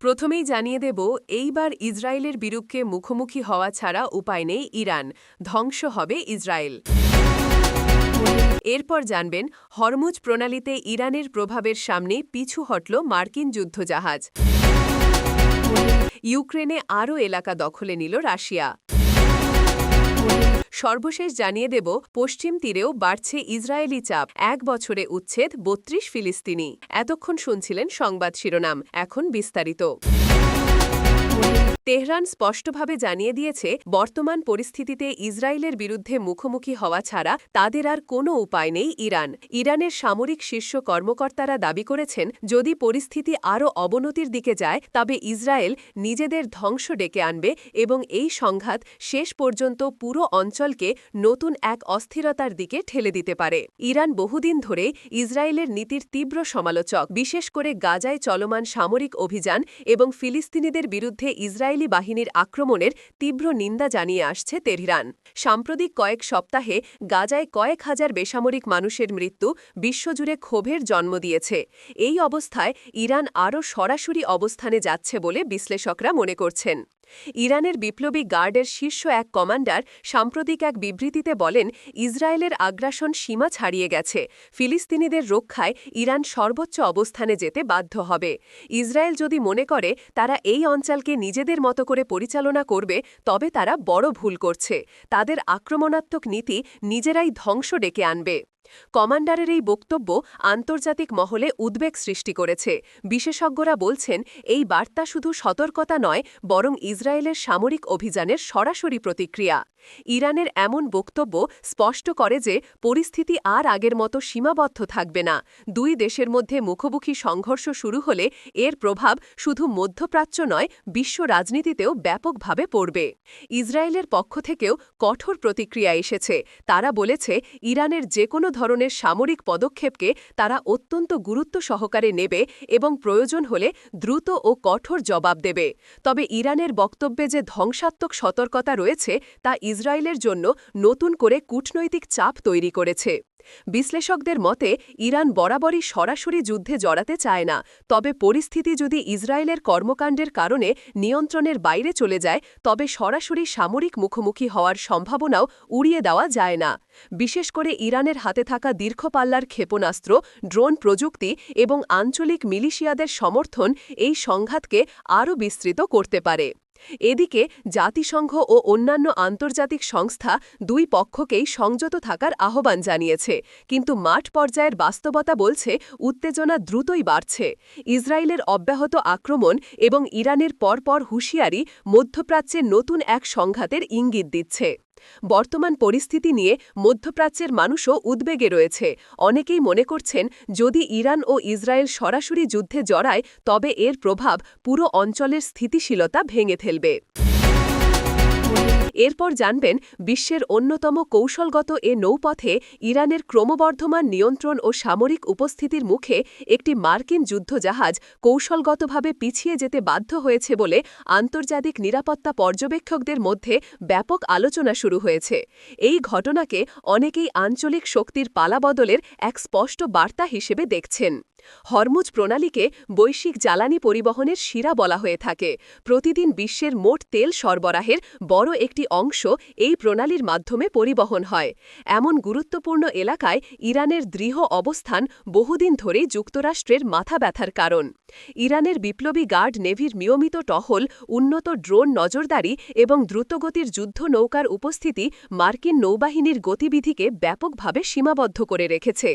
প্রথমেই জানিয়ে দেব, এইবার ইসরায়েলের বিরুদ্ধে মুখোমুখি হওয়া ছাড়া উপায় নেই ইরান। ধ্বংস হবে ইসরায়েল। এরপর জানবেন, হরমুজ প্রণালীতে ইরানের প্রভাবের সামনে পিছু হটল মার্কিন যুদ্ধজাহাজ। ইউক্রেনে আরও এলাকা দখলে নিল রাশিয়া। সর্বশেষ জানিয়ে দেব, পশ্চিম তীরেও বাড়ছে ইসরায়েলি চাপ, এক বছরে উচ্ছেদ বত্রিশ ফিলিস্তিনি। এতক্ষণ শুনছিলেন সংবাদ শিরোনাম, এখন বিস্তারিত। তেহরান স্পষ্টভাবে জানিয়ে দিয়েছে, বর্তমান পরিস্থিতিতে ইসরায়েলের বিরুদ্ধে মুখোমুখি হওয়া ছাড়া তাদের আর কোনো উপায় নেই ইরান। ইরানের সামরিক শীর্ষ কর্মকর্তারা দাবি করেছেন, যদি পরিস্থিতি আরও অবনতির দিকে যায়, তবে ইসরায়েল নিজেদের ধ্বংস ডেকে আনবে এবং এই সংঘাত শেষ পর্যন্ত পুরো অঞ্চলকে নতুন এক অস্থিরতার দিকে ঠেলে দিতে পারে। ইরান বহুদিন ধরে ইসরায়েলের নীতির তীব্র সমালোচক, বিশেষ করে গাজায় চলমান সামরিক অভিযান এবং ফিলিস্তিনিদের বিরুদ্ধে ইসরায়েলি বাহিনীর আক্রমণের তীব্র নিন্দা জানিয়ে আসছে তেহরান। সাম্প্রতিক কয়েক সপ্তাহে গাজায় কয়েক হাজার বেসামরিক মানুষের মৃত্যু বিশ্বজুড়ে ক্ষোভের জন্ম দিয়েছে। এই অবস্থায় ইরান আরও সরাসরি অবস্থানে যাচ্ছে বলে বিশ্লেষকরা মনে করছেন। ইরানের বিপ্লবী গার্ডের শীর্ষ এক কমান্ডার সাম্প্রতিক এক বিবৃতিতে বলেন, ইসরায়েলের আগ্রাসন সীমা ছাড়িয়ে গেছে, ফিলিস্তিনিদের রক্ষায় ইরান সর্বোচ্চ অবস্থানে যেতে বাধ্য হবে। ইসরায়েল যদি মনে করে তারা এই অঞ্চলকে নিজেদের মতো করে পরিচালনা করবে, তবে তারা বড় ভুল করছে। তাদের আক্রমণাত্মক নীতি নিজেরাই ধ্বংস ডেকে আনবে। কমান্ডারের এই বক্তব্য আন্তর্জাতিক মহলে উদ্বেগ সৃষ্টি করেছে। বিশেষজ্ঞরা বলছেন, এই বার্তা শুধু সতর্কতা নয়, বরং ইসরায়েলের সামরিক অভিযানের সরাসরি প্রতিক্রিয়া। ইরানের এমন বক্তব্য স্পষ্ট করে যে, পরিস্থিতি আর আগের মতো সীমাবদ্ধ থাকবে না। দুই দেশের মধ্যে মুখোমুখি সংঘর্ষ শুরু হলে এর প্রভাব শুধু মধ্যপ্রাচ্য নয়, বিশ্ব রাজনীতিতেও ব্যাপকভাবে পড়বে। ইসরায়েলের পক্ষ থেকেও কঠোর প্রতিক্রিয়া এসেছে। তারা বলেছে, ইরানের যে কোনো ধরনের সামরিক পদক্ষেপকে তারা অত্যন্ত গুরুত্ব সহকারে নেবে এবং প্রয়োজন হলে দ্রুত ও কঠোর জবাব দেবে। তবে ইরানের বক্তব্যে যে ধ্বংসাত্মক সতর্কতা রয়েছে তা ইসরায়েলের জন্য নতুন করে কূটনৈতিক চাপ তৈরি করেছে। বিশ্লেষকদের মতে, ইরান বরাবরই সরাসরি যুদ্ধে জড়াতে চায় না, তবে পরিস্থিতি যদি ইসরায়েলের কর্মকাণ্ডের কারণে নিয়ন্ত্রণের বাইরে চলে যায়, তবে সরাসরি সামরিক মুখোমুখি হওয়ার সম্ভাবনাও উড়িয়ে দেওয়া যায় না। বিশেষ করে ইরানের হাতে থাকা দীর্ঘপাল্লার ক্ষেপণাস্ত্র, ড্রোন প্রযুক্তি এবং আঞ্চলিক মিলিশিয়াদের সমর্থন এই সংঘাতকে আরও বিস্তৃত করতে পারে। এদিকে জাতিসংঘ ও অন্যান্য আন্তর্জাতিক সংস্থা দুই পক্ষকেই সংযত থাকার আহ্বান জানিয়েছে। কিন্তু মাঠ পর্যায়ের বাস্তবতা বলছে, উত্তেজনা দ্রুতই বাড়ছে। ইসরায়েলের অব্যাহত আক্রমণ এবং ইরানের পরপর হুঁশিয়ারি মধ্যপ্রাচ্যের নতুন এক সংঘাতের ইঙ্গিত দিচ্ছে। বর্তমান পরিস্থিতি নিয়ে মধ্যপ্রাচ্যের মানুষও উদ্বেগে রয়েছে। অনেকেই মনে করছেন, যদি ইরান ও ইসরায়েল সরাসরি যুদ্ধে জড়ায়, তবে এর প্রভাব পুরো অঞ্চলের স্থিতিশীলতা ভেঙে ফেলবে। এরপর জানবেন বিশ্বের অন্যতম কৌশলগত এ নৌপথে ইরানের ক্রমবর্ধমান নিয়ন্ত্রণ ও সামরিক উপস্থিতির মুখে একটি মার্কিন যুদ্ধজাহাজ কৌশলগতভাবে পিছিয়ে যেতে বাধ্য হয়েছে বলে আন্তর্জাতিক নিরাপত্তা পর্যবেক্ষকদের মধ্যে ব্যাপক আলোচনা শুরু হয়েছে। এই ঘটনাকে অনেকেই আঞ্চলিক শক্তির পালাবদলের এক স্পষ্ট বার্তা হিসেবে দেখছেন। হরমুজ প্রণালীকে বৈশ্বিক জ্বালানি পরিবহনের শিরা বলা হয়ে থাকে। প্রতিদিন বিশ্বের মোট তেল সরবরাহের বড় একটি অংশ এই প্রণালীর মাধ্যমে পরিবহন হয়। এমন গুরুত্বপূর্ণ এলাকায় ইরানের দৃঢ় অবস্থান বহুদিন ধরেই যুক্তরাষ্ট্রের মাথা ব্যথার কারণ। ইরানের বিপ্লবী গার্ড নেভির নিয়মিত টহল, উন্নত ড্রোন নজরদারি এবং দ্রুতগতির যুদ্ধ নৌকার উপস্থিতি মার্কিন নৌবাহিনীর গতিবিধিকে ব্যাপকভাবে সীমাবদ্ধ করে রেখেছে।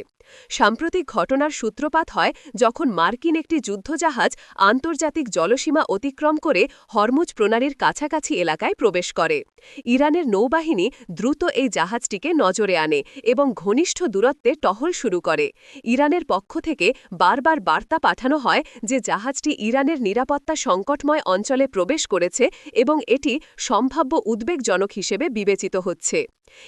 সাম্প্রতিক ঘটনার সূত্রপাত হয় যখন মার্কিন একটি যুদ্ধজাহাজ আন্তর্জাতিক জলসীমা অতিক্রম করে হরমুজ প্রণালীর কাছাকাছি এলাকায় প্রবেশ করে। ইরানের নৌবাহিনী দ্রুত এই জাহাজটিকে নজরে আনে এবং ঘনিষ্ঠ দূরত্বে টহল শুরু করে। ইরানের পক্ষ থেকে বারবার বার্তা পাঠানো হয় যে জাহাজটি ইরানের নিরাপত্তা সংকটময় অঞ্চলে প্রবেশ করেছে এবং এটি সম্ভাব্য উদ্বেগজনক হিসেবে বিবেচিত হচ্ছে।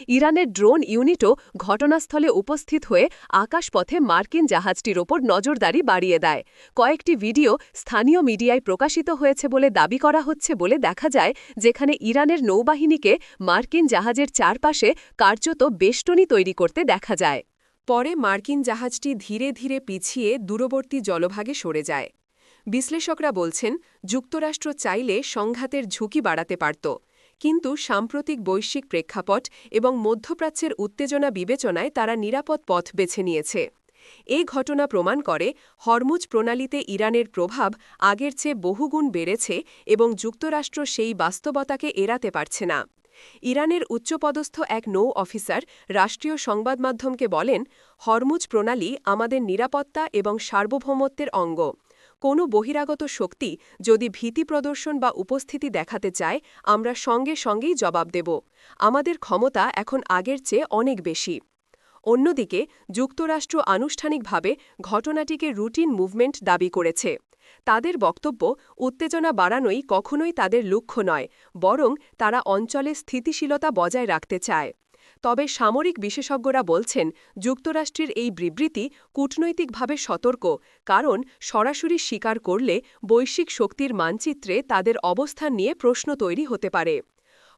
ইরানের ড্রোন ইউনিটও ঘটনাস্থলে উপস্থিত হয়ে আকাশপথে মার্কিন জাহাজটির ওপর নজরদারি বাড়িয়ে দেয়। কয়েকটি ভিডিও স্থানীয় মিডিয়ায় প্রকাশিত হয়েছে বলে দাবি করা হচ্ছে বলে দেখা যায়, যেখানে ইরানের নৌবাহিনীকে মার্কিন জাহাজের চারপাশে কার্যত বেষ্টনী তৈরি করতে দেখা যায়। পরে মার্কিন জাহাজটি ধীরে ধীরে পিছিয়ে দূরবর্তী জলভাগে সরে যায়। বিশ্লেষকরা বলছেন, যুক্তরাষ্ট্র চাইলে সংঘাতের ঝুঁকি বাড়াতে পারত। কিন্তু সাম্প্রতিক বৈশ্বিক প্রেক্ষাপট এবং মধ্যপ্রাচ্যের উত্তেজনা বিবেচনায় তারা নিরাপদ পথ বেছে নিয়েছে। এই ঘটনা প্রমাণ করে হরমুজ প্রণালীতে ইরানের প্রভাব আগের চেয়ে বহুগুণ বেড়েছে এবং যুক্তরাষ্ট্র সেই বাস্তবতাকে এড়াতে পারছে না। ইরানের উচ্চপদস্থ এক নৌ অফিসার রাষ্ট্রীয় সংবাদ মাধ্যমকে বলেন, হরমুজ প্রণালী আমাদের নিরাপত্তা এবং সার্বভৌমত্বের অঙ্গ। কোনো বহিরাগত শক্তি যদি ভীতি প্রদর্শন বা উপস্থিতি দেখাতে চায়, আমরা সঙ্গে সঙ্গেই জবাব দেব। আমাদের ক্ষমতা এখন আগের চেয়ে অনেক বেশি। অন্যদিকে, যুক্তরাষ্ট্র আনুষ্ঠানিকভাবে ঘটনাটিকে রুটিন মুভমেন্ট দাবি করেছে। তাদের বক্তব্য, উত্তেজনা বাড়ানোই কখনোই তাদের লক্ষ্য নয়, বরং তারা অঞ্চলে স্থিতিশীলতা বজায় রাখতে চায়। তবে সামরিক বিশেষজ্ঞরা বলছেন, যুক্তরাষ্ট্রের এই বিবৃতি কূটনৈতিকভাবে সতর্ক, কারণ সরাসরি স্বীকার করলে বৈশ্বিক শক্তির মানচিত্রে তাদের অবস্থান নিয়ে প্রশ্ন তৈরি হতে পারে।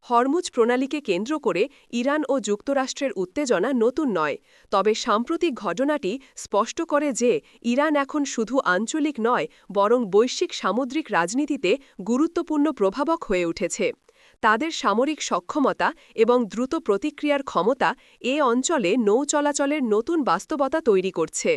হরমুজ প্রণালীকে কেন্দ্র করে ইরান ও যুক্তরাষ্ট্রের উত্তেজনা নতুন নয়, তবে সাম্প্রতিক ঘটনাটি স্পষ্ট করে যে ইরান এখন শুধু আঞ্চলিক নয়, বরং বৈশ্বিক সামুদ্রিক রাজনীতিতে গুরুত্বপূর্ণ প্রভাবক হয়ে উঠেছে। তাদের সামরিক সক্ষমতা এবং দ্রুত প্রতিক্রিয়ার ক্ষমতা এ অঞ্চলে নৌ চলাচলের নতুন বাস্তবতা তৈরি করছে।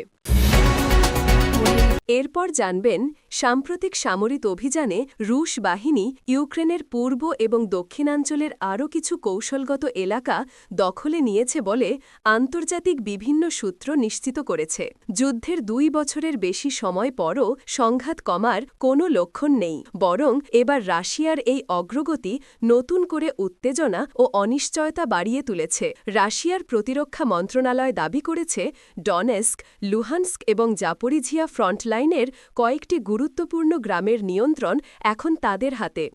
এরপর জানবেন সাম্প্রতিক সামরিক অভিযানে রুশ বাহিনী ইউক্রেনের পূর্ব এবং দক্ষিণাঞ্চলের আরও কিছু কৌশলগত এলাকা দখলে নিয়েছে বলে আন্তর্জাতিক বিভিন্ন সূত্র নিশ্চিত করেছে। যুদ্ধের দুই বছরের বেশি সময় পরও সংঘাত কমার কোনো লক্ষণ নেই, বরং এবার রাশিয়ার এই অগ্রগতি নতুন করে উত্তেজনা ও অনিশ্চয়তা বাড়িয়ে তুলেছে। রাশিয়ার প্রতিরক্ষা মন্ত্রণালয় দাবি করেছে, ডনেস্ক, লুহানস্ক এবং জাপরিঝিয়া ফ্রন্টলাইনের কয়েকটি গুরুত্বপূর্ণ গ্রামের নিয়ন্ত্রণ এখন তাদের হাতে।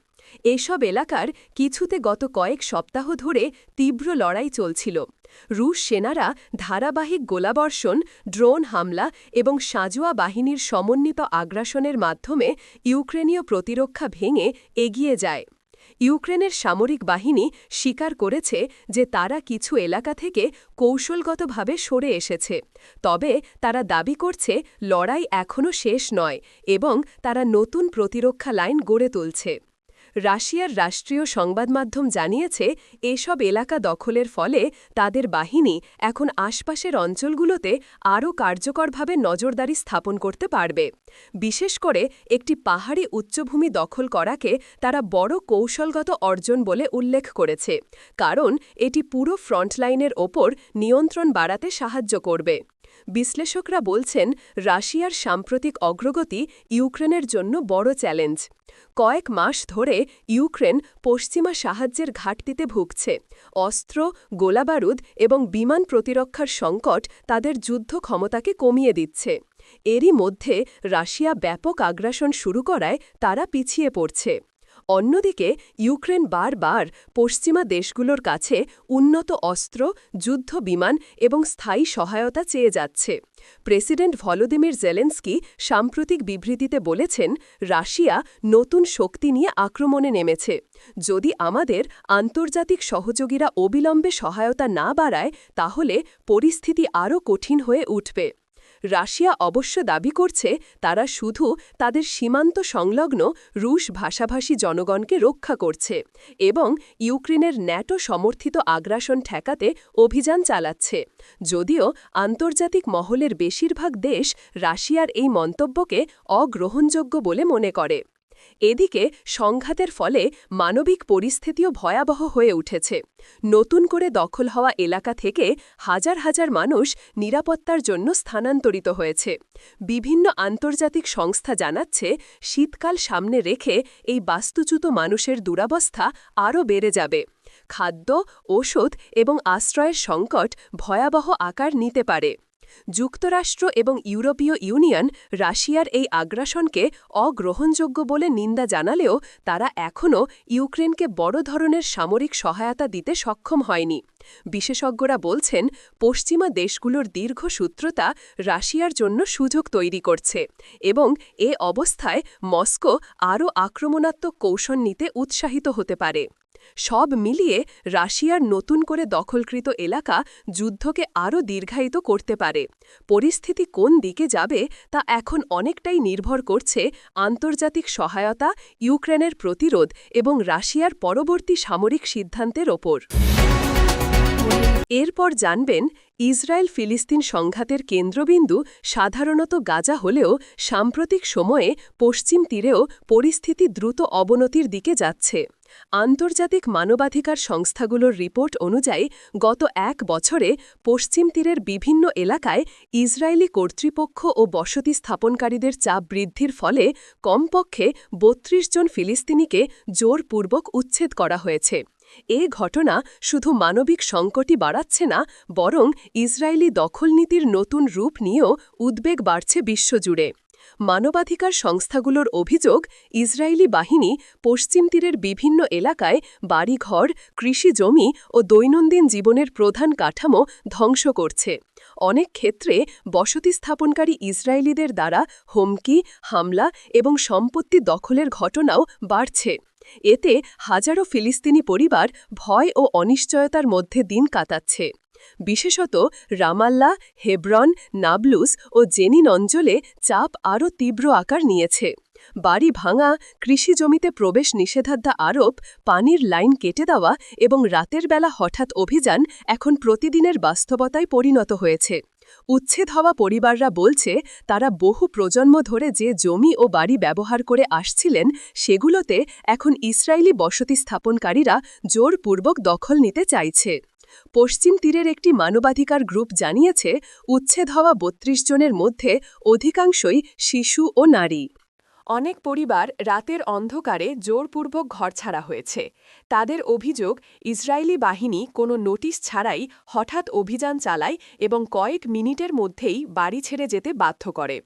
এসব এলাকার কিছুতে গত কয়েক সপ্তাহ ধরে তীব্র লড়াই চলছিল। রুশ সেনারা ধারাবাহিক গোলাবর্ষণ, ড্রোন হামলা এবং সাঁজোয়া বাহিনীর সমন্বিত আগ্রাসনের মাধ্যমে ইউক্রেনীয় প্রতিরক্ষা ভেঙে এগিয়ে যায়। ইউক্রেনের সামরিক বাহিনী স্বীকার করেছে যে তারা কিছু এলাকা থেকে কৌশলগতভাবে সরে এসেছে। তবে তারা দাবি করছে লড়াই এখনও শেষ নয় এবং তারা নতুন প্রতিরক্ষা লাইন গড়ে তুলছে। রাশিয়ার রাষ্ট্রীয় সংবাদ মাধ্যম জানিয়েছে, এসব এলাকা দখলের ফলে তাদের বাহিনী এখন আশপাশের অঞ্চলগুলোতে আরও কার্যকরভাবে নজরদারি স্থাপন করতে পারবে। বিশেষ করে একটি পাহাড়ি উচ্চভূমি দখল করাকে তারা বড় কৌশলগত অর্জন বলে উল্লেখ করেছে, কারণ এটি পুরো ফ্রন্টলাইনের ওপর নিয়ন্ত্রণ বাড়াতে সাহায্য করবে। বিশ্লেষকরা বলছেন, রাশিয়ার সাম্প্রতিক অগ্রগতি ইউক্রেনের জন্য বড় চ্যালেঞ্জ। কয়েক মাস ধরে ইউক্রেন পশ্চিমা সাহায্যের ঘাটতিতে ভুগছে। অস্ত্র, গোলাবারুদ এবং বিমান প্রতিরক্ষার সংকট তাদের যুদ্ধ ক্ষমতাকে কমিয়ে দিচ্ছে। এরই মধ্যে রাশিয়া ব্যাপক আগ্রাসন শুরু করায় তারা পিছিয়ে পড়ছে। অন্যদিকে, ইউক্রেন বারবার পশ্চিমা দেশগুলোর কাছে উন্নত অস্ত্র, যুদ্ধ বিমান এবং স্থায়ী সহায়তা চেয়ে যাচ্ছে। প্রেসিডেন্ট ভলোদিমির জেলেন্সকি সাম্প্রতিক বিবৃতিতে বলেছেন, রাশিয়া নতুন শক্তি নিয়ে আক্রমণে নেমেছে। যদি আমাদের আন্তর্জাতিক সহযোগীরা অবিলম্বে সহায়তা না বাড়ায়, তাহলে পরিস্থিতি আরও কঠিন হয়ে উঠবে। রাশিয়া অবশ্য দাবি করছে, তারা শুধু তাদের সীমান্ত সংলগ্ন রুশ ভাষাভাষী জনগণকে রক্ষা করছে এবং ইউক্রেনের ন্যাটো সমর্থিত আগ্রাসন ঠেকাতে অভিযান চালাচ্ছে। যদিও আন্তর্জাতিক মহলের বেশিরভাগ দেশ রাশিয়ার এই মন্তব্যকে অগ্রহণযোগ্য বলে মনে করে। এদিকে সংঘাতের ফলে মানবিক পরিস্থিতিও ভয়াবহ হয়ে উঠেছে। নতুন করে দখল হওয়া এলাকা থেকে হাজার হাজার মানুষ নিরাপত্তার জন্য স্থানান্তরিত হয়েছে। বিভিন্ন আন্তর্জাতিক সংস্থা জানাচ্ছে, শীতকাল সামনে রেখে এই বাস্তুচ্যুত মানুষের দুরাবস্থা আরও বেড়ে যাবে। খাদ্য, ওষুধ এবং আশ্রয়ের সংকট ভয়াবহ আকার নিতে পারে। যুক্তরাষ্ট্র এবং ইউরোপীয় ইউনিয়ন রাশিয়ার এই আগ্রাসনকে অগ্রহণযোগ্য বলে নিন্দা জানালেও তারা এখনও ইউক্রেনকে বড় ধরনের সামরিক সহায়তা দিতে সক্ষম হয়নি। বিশেষজ্ঞরা বলছেন, পশ্চিমা দেশগুলোর দীর্ঘসূত্রতা রাশিয়ার জন্য সুযোগ তৈরি করছে এবং এ অবস্থায় মস্কো আরও আক্রমণাত্মক কৌশল নিতে উৎসাহিত হতে পারে। সব মিলিয়ে রাশিয়ার নতুন করে দখলকৃত এলাকা যুদ্ধকে আরও দীর্ঘায়িত করতে পারে। পরিস্থিতি কোন দিকে যাবে তা এখন অনেকটাই নির্ভর করছে আন্তর্জাতিক সহায়তা, ইউক্রেনের প্রতিরোধ এবং রাশিয়ার পরবর্তী সামরিক সিদ্ধান্তের ওপর। এরপর জানবেন ইসরায়েল ফিলিস্তিন সংঘাতের কেন্দ্রবিন্দু সাধারণত গাজা হলেও সাম্প্রতিক সময়ে পশ্চিম তীরেও পরিস্থিতি দ্রুত অবনতির দিকে যাচ্ছে। আন্তর্জাতিক মানবাধিকার সংস্থাগুলোর রিপোর্ট অনুযায়ী গত এক বছরে পশ্চিম তীরের বিভিন্ন এলাকায় ইসরায়েলি কর্তৃপক্ষ ও বসতি স্থাপনকারীদের চাপ বৃদ্ধির ফলে কমপক্ষে ৩২ জন ফিলিস্তিনিকে জোরপূর্বক উচ্ছেদ করা হয়েছে। এ ঘটনা শুধু মানবিক সংকটই বাড়াচ্ছে না, বরং ইসরায়েলি দখলনীতির নতুন রূপ নিয়েও উদ্বেগ বাড়ছে বিশ্বজুড়ে। মানবাধিকার সংস্থাগুলোর অভিযোগ, ইসরায়েলি বাহিনী পশ্চিম তীরের বিভিন্ন এলাকায় বাড়িঘর, কৃষি জমি ও দৈনন্দিন জীবনের প্রধান কাঠামো ধ্বংস করছে। অনেক ক্ষেত্রে বসতি স্থাপনকারী ইসরায়েলিদের দ্বারা হুমকি, হামলা এবং সম্পত্তি দখলের ঘটনাও বাড়ছে। এতে হাজারো ফিলিস্তিনি পরিবার ভয় ও অনিশ্চয়তার মধ্যে দিন কাটাচ্ছে। বিশেষত রামাল্লা, হেব্রন, নাবলুস ও জেনিন অঞ্চলে চাপ আরও তীব্র আকার নিয়েছে। বাড়ি ভাঙা, কৃষি জমিতে প্রবেশ নিষেধাজ্ঞা আরোপ, পানির লাইন কেটে দেওয়া এবং রাতের বেলা হঠাৎ অভিযান এখন প্রতিদিনের বাস্তবতায় পরিণত হয়েছে। উচ্ছেদ হওয়া পরিবাররা বলছে, তারা বহু প্রজন্ম ধরে যে জমি ও বাড়ি ব্যবহার করে আসছিলেন, সেগুলোতে এখন ইসরায়েলি বসতি স্থাপনকারীরা জোরপূর্বক দখল নিতে চাইছে। পশ্চিম তীরের একটি মানবাধিকার গ্রুপ জানিয়েছে, উচ্ছেদ হওয়া বত্রিশ জনের মধ্যে অধিকাংশই শিশু ও নারী। অনেক পরিবার রাতের অন্ধকারে জোরপূর্বক ঘর ছাড়া হয়েছে। তাদের অভিযোগ, ইসরায়েলি বাহিনী কোনো নোটিশ ছাড়াই হঠাৎ অভিযান চালায় এবং কয়েক মিনিটের মধ্যেই বাড়ি ছেড়ে যেতে বাধ্য করে।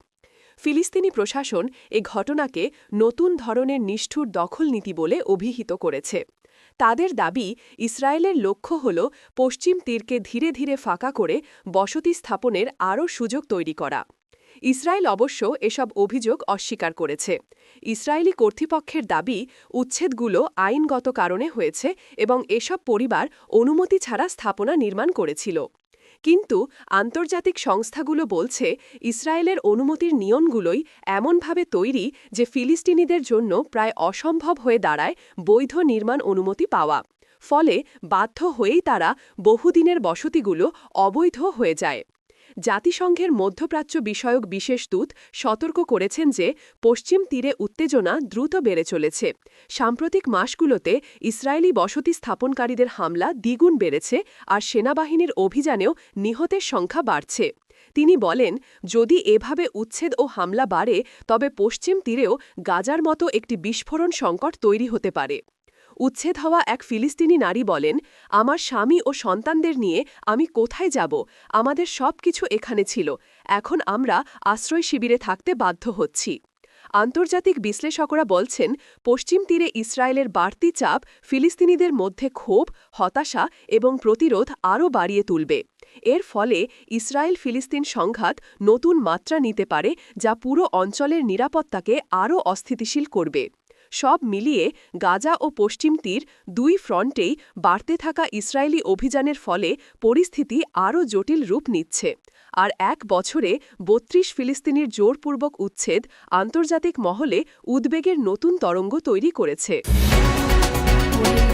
ফিলিস্তিনি প্রশাসন এ ঘটনাকে নতুন ধরনের নিষ্ঠুর দখল নীতি বলে অভিহিত করেছে। তাদের দাবি, ইসরায়েলের লক্ষ্য হল পশ্চিম তীরকে ধীরে ধীরে ফাঁকা করে বসতি স্থাপনের আরও সুযোগ তৈরি করা। ইসরায়েল অবশ্য এসব অভিযোগ অস্বীকার করেছে। ইসরায়েলি কর্তৃপক্ষের দাবি, উচ্ছেদগুলো আইনগত কারণে হয়েছে এবং এসব পরিবার অনুমতি ছাড়া স্থাপনা নির্মাণ করেছিল। কিন্তু আন্তর্জাতিক সংস্থাগুলো বলছে, ইসরায়েলের অনুমতির নিয়মগুলোই এমনভাবে তৈরি যে ফিলিস্তিনিদের জন্য প্রায় অসম্ভব হয়ে দাঁড়ায় বৈধ নির্মাণ অনুমতি পাওয়া। ফলে বাধ্য হয়েই তারা বহুদিনের বসতিগুলো অবৈধ হয়ে যায়। জাতিসংঘের মধ্যপ্রাচ্য বিষয়ক বিশেষ দূত সতর্ক করেছেন যে পশ্চিম তীরে উত্তেজনা দ্রুত বেড়ে চলেছে। সাম্প্রতিক মাসগুলোতে ইসরায়েলি বসতি স্থাপনকারীদের হামলা দ্বিগুণ বেড়েছে আর সেনাবাহিনীর অভিযানেও নিহতের সংখ্যা বাড়ছে। তিনি বলেন, যদি এভাবে উচ্ছেদ ও হামলা বাড়ে, তবে পশ্চিম তীরেও গাজার মতো একটি বিস্ফোরণ সংকট তৈরি হতে পারে। উচ্ছেদ হওয়া এক ফিলিস্তিনি নারী বলেন, আমার স্বামী ও সন্তানদের নিয়ে আমি কোথায় যাব? আমাদের সব কিছু এখানে ছিল। এখন আমরা আশ্রয় শিবিরে থাকতে বাধ্য হচ্ছি। আন্তর্জাতিক বিশ্লেষকরা বলছেন, পশ্চিম তীরে ইসরায়েলের বাড়তি চাপ ফিলিস্তিনিদের মধ্যে ক্ষোভ, হতাশা এবং প্রতিরোধ আরও বাড়িয়ে তুলবে। এর ফলে ইসরায়েল ফিলিস্তিন সংঘাত নতুন মাত্রা নিতে পারে, যা পুরো অঞ্চলের নিরাপত্তাকে আরও অস্থিতিশীল করবে। সব মিলিয়ে গাজা ও পশ্চিম তীর দুই ফ্রন্টেই বাড়তে থাকা ইসরায়েলি অভিযানের ফলে পরিস্থিতি আরও জটিল রূপ নিচ্ছে। আর এক বছরে বত্রিশ ফিলিস্তিনির জোরপূর্বক উচ্ছেদ আন্তর্জাতিক মহলে উদ্বেগের নতুন তরঙ্গ তৈরি করেছে।